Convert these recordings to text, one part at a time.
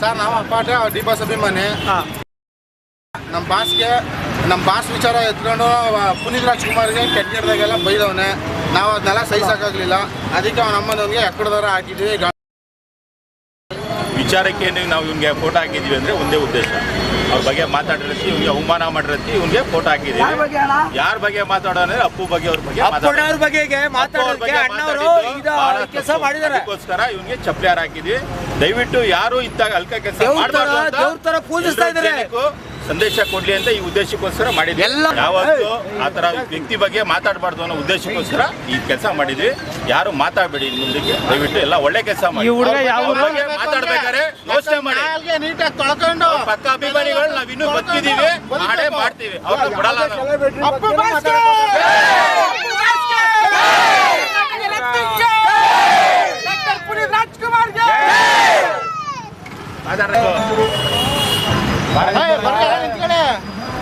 Sir ನಾವು ಅಪಾಠ D boss ಅಭಿಮಾನಿ. ನಮ್ಮ ಬಾಸ್ಗೆ ನಮ್ಮ ಬಾಸ್ ವಿಚಾರ ಎತ್ಕೊಂಡು ಪುನೀತ್ ರಾಜ್ಕುಮಾರ್ಗೆ ಕೆಟ್ಟ ಕೆಟ್ಟದಾಗೆಲ್ಲ ಬೈದವನೆ. ನಾವು ಅದನ್ನೆಲ್ಲ ಸಹಿಸೋಕ್ಕಾಗಲಿಲ್ಲ. ಅದಕ್ಕೆ ಅವ್ನ ಅಮ್ಮನವ್ರಿಗೆ ಎಕ್ಕಡದಾರ ಹಾಕಿದ್ವಿ. ವಿಚಾರಕ್ಕೆ ನೀವು ನಾವು ಇವನಿಗೆ ಫೋಟೋ ಹಾಕಿದ್ದೀವಿ ಅಂದ್ರೆ ಒಂದೇ ಉದ್ದೇಶ. ಅವ್ರ ಬಗ್ಗೆ ಮಾತಾಡಿರತ್ತಿ ಇವನಿಗೆ ಅವಮಾನ ಮಾಡಿರತ್ತಿ ಇವನಿಗೆ ಫೋಟೋ ಹಾಕಿದ್ದೀವಿ ಯಾರ ಬಗ್ಗೆ ಮಾತಾಡೋದ್ರೆ. ಅಪ್ಪು ಬಗ್ಗೆ ಅವ್ರ ಬಗ್ಗೆ ಮಾತಾಡೋದಕ್ಕೋಸ್ಕರ ಇವನಿಗೆ ಅದಕ್ಕೋಸ್ಕರ ಚಪ್ಪಲಿ ಹಾಕಿದ್ವಿ. ದಯವಿಟ್ಟು ಯಾರು ಇತ್ತಾಗ ಅಲ್ಕ ಕೆಲಸ ಮಾಡಬಾರ್ದು ಸಂದೇಶ ಕೊಡ್ಲಿ ಅಂತ ಈ ಉದ್ದೇಶಕ್ಕೋಸ್ಕರ ಮಾಡಿದ್ವಿ. ಎಲ್ಲ- ಯಾವತ್ತು ಆ ತರ ವ್ಯಕ್ತಿ ಬಗ್ಗೆ ಮಾತಾಡಬಾರ್ದು ಅನ್ನೋ ಉದ್ದೇಶಕ್ಕೋಸ್ಕರ ಈ ಕೆಲಸ ಮಾಡಿದ್ವಿ. ಯಾರು ಮಾತಾಡಬೇಡಿ ಮುಂದಕ್ಕೆ. ದಯವಿಟ್ಟು ಎಲ್ಲ ಒಳ್ಳೆ ಕೆಲಸ ಮಾಡಿ. ಈ ಹುಡುಗ ಅವ್ರ ಯಾವ ಬಗ್ಗೆ ಊರು? ಮಾತಾಡ್ಬೇಕಾದ್ರೆ ಯೋಚನೆ ಮಾಡಿ ನಾಲ್ಗೆ ನೀಟಾಗಿ ತೊಳ್ಕೊಂಡು. ಅವ್ರ ಪಕ್ಕ ಅಭಿಮಾನಿಗಳು ನಾವ್ ಇನ್ನೂ ಬದುಕಿದೀವಿ. ಮಾಡೇ ಮಾಡ್ತೀವಿ. ಅವ್ರನ್ನ ಬಿಡಲ್ಲ ನಾವು.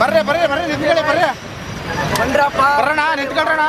ಬರ್ರಿ ಬರ್ರಿ ಬರ್ರಿ ನಿಂತ್ಕೊಳ್ಳಿ ಬರ್ರಿ. ಬರೋಣ ನಿಂತ್ಕೊಳ್ರಣ